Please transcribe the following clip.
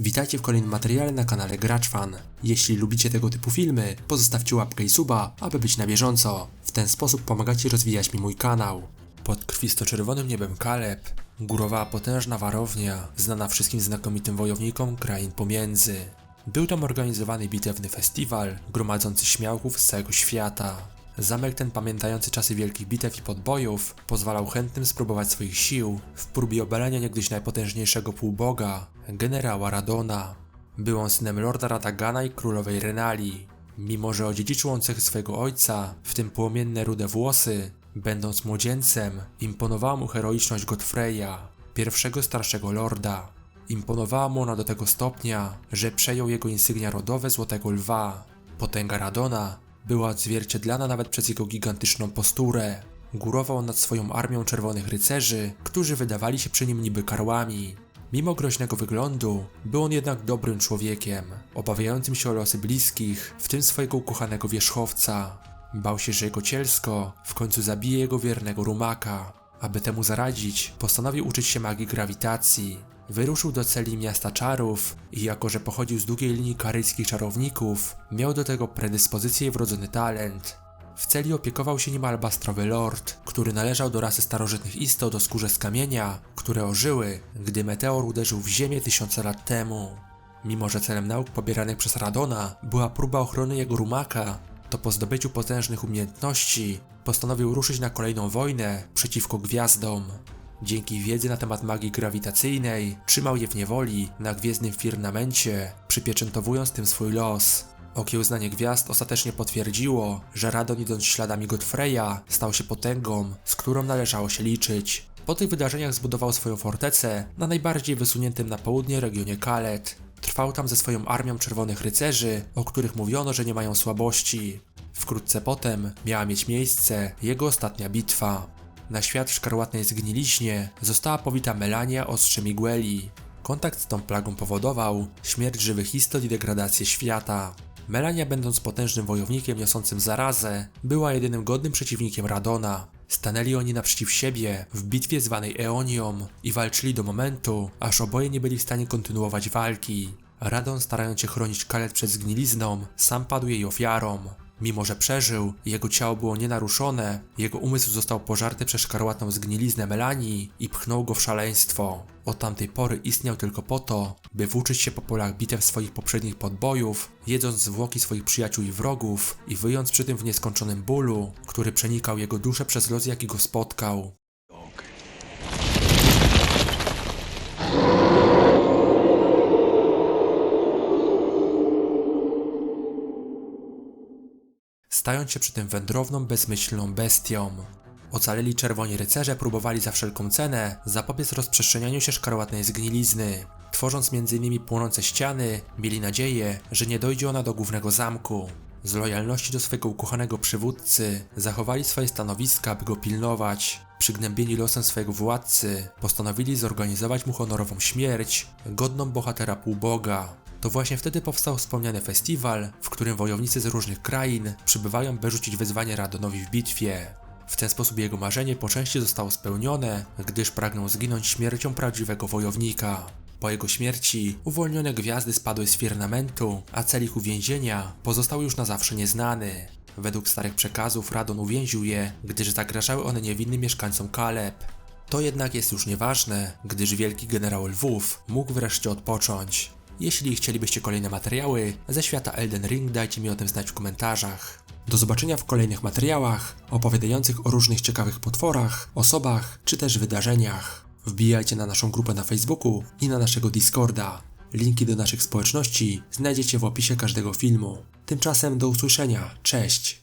Witajcie w kolejnym materiale na kanale GraczFan. Jeśli lubicie tego typu filmy, pozostawcie łapkę i suba, aby być na bieżąco. W ten sposób pomagacie rozwijać mi mój kanał. Pod krwisto-czerwonym niebem Kaleb górowała potężna warownia, znana wszystkim znakomitym wojownikom krain pomiędzy. Był tam organizowany bitewny festiwal, gromadzący śmiałków z całego świata. Zamek ten, pamiętający czasy wielkich bitew i podbojów, pozwalał chętnym spróbować swoich sił w próbie obalenia niegdyś najpotężniejszego półboga, generała Radona. Był on synem lorda Radagana i królowej Renali. Mimo, że odziedziczył cechy swojego ojca, w tym płomienne rude włosy, będąc młodzieńcem, imponowała mu heroiczność Godfreya, pierwszego starszego lorda. Imponowała mu ona do tego stopnia, że przejął jego insygnia rodowe Złotego Lwa. Potęga Radona była odzwierciedlana nawet przez jego gigantyczną posturę. Górował nad swoją armią czerwonych rycerzy, którzy wydawali się przy nim niby karłami. Mimo groźnego wyglądu, był on jednak dobrym człowiekiem, obawiającym się o losy bliskich, w tym swojego ukochanego wierzchowca. Bał się, że jego cielsko w końcu zabije jego wiernego rumaka. Aby temu zaradzić, postanowił uczyć się magii grawitacji. Wyruszył do celi miasta czarów i jako, że pochodził z długiej linii karyjskich czarowników, miał do tego predyspozycję i wrodzony talent. W celi opiekował się nim albastrowy lord, który należał do rasy starożytnych istot o skórze z kamienia, które ożyły, gdy meteor uderzył w ziemię tysiące lat temu. Mimo, że celem nauk pobieranych przez Radona była próba ochrony jego rumaka, to po zdobyciu potężnych umiejętności postanowił ruszyć na kolejną wojnę przeciwko gwiazdom. Dzięki wiedzy na temat magii grawitacyjnej trzymał je w niewoli na gwiezdnym firmamencie, przypieczętowując tym swój los. Okiełznanie gwiazd ostatecznie potwierdziło, że Radon idąc śladami Godfreya stał się potęgą, z którą należało się liczyć. Po tych wydarzeniach zbudował swoją fortecę na najbardziej wysuniętym na południe regionie Kalet. Trwał tam ze swoją armią czerwonych rycerzy, o których mówiono, że nie mają słabości. Wkrótce potem miała mieć miejsce jego ostatnia bitwa. Na świat w szkarłatnej zgniliźnie została powita Melania ostrzem Igueli. Kontakt z tą plagą powodował śmierć żywych istot i degradację świata. Melania, będąc potężnym wojownikiem niosącym zarazę, była jedynym godnym przeciwnikiem Radona. Stanęli oni naprzeciw siebie w bitwie zwanej Eonią i walczyli do momentu, aż oboje nie byli w stanie kontynuować walki. Radon, starając się chronić Kalet przed zgnilizną, sam padł jej ofiarą. Mimo, że przeżył, jego ciało było nienaruszone, jego umysł został pożarty przez szkarłatną zgniliznę Melanii i pchnął go w szaleństwo. Od tamtej pory istniał tylko po to, by włóczyć się po polach bitew swoich poprzednich podbojów, jedząc zwłoki swoich przyjaciół i wrogów i wyjąc przy tym w nieskończonym bólu, który przenikał jego duszę przez los, jaki go spotkał. Stając się przy tym wędrowną, bezmyślną bestią. Ocaleli czerwoni rycerze próbowali za wszelką cenę zapobiec rozprzestrzenianiu się szkarłatnej zgnilizny. Tworząc m.in. płonące ściany, mieli nadzieję, że nie dojdzie ona do głównego zamku. Z lojalności do swojego ukochanego przywódcy zachowali swoje stanowiska, by go pilnować. Przygnębieni losem swojego władcy, postanowili zorganizować mu honorową śmierć, godną bohatera półboga. To właśnie wtedy powstał wspomniany festiwal, w którym wojownicy z różnych krain przybywają, by rzucić wyzwanie Radonowi w bitwie. W ten sposób jego marzenie po części zostało spełnione, gdyż pragnął zginąć śmiercią prawdziwego wojownika. Po jego śmierci uwolnione gwiazdy spadły z firmamentu, a cel ich uwięzienia pozostał już na zawsze nieznany. Według starych przekazów Radon uwięził je, gdyż zagrażały one niewinnym mieszkańcom Kaleb. To jednak jest już nieważne, gdyż wielki generał Lwów mógł wreszcie odpocząć. Jeśli chcielibyście kolejne materiały ze świata Elden Ring, dajcie mi o tym znać w komentarzach. Do zobaczenia w kolejnych materiałach opowiadających o różnych ciekawych potworach, osobach czy też wydarzeniach. Wbijajcie na naszą grupę na Facebooku i na naszego Discorda. Linki do naszych społeczności znajdziecie w opisie każdego filmu. Tymczasem do usłyszenia. Cześć!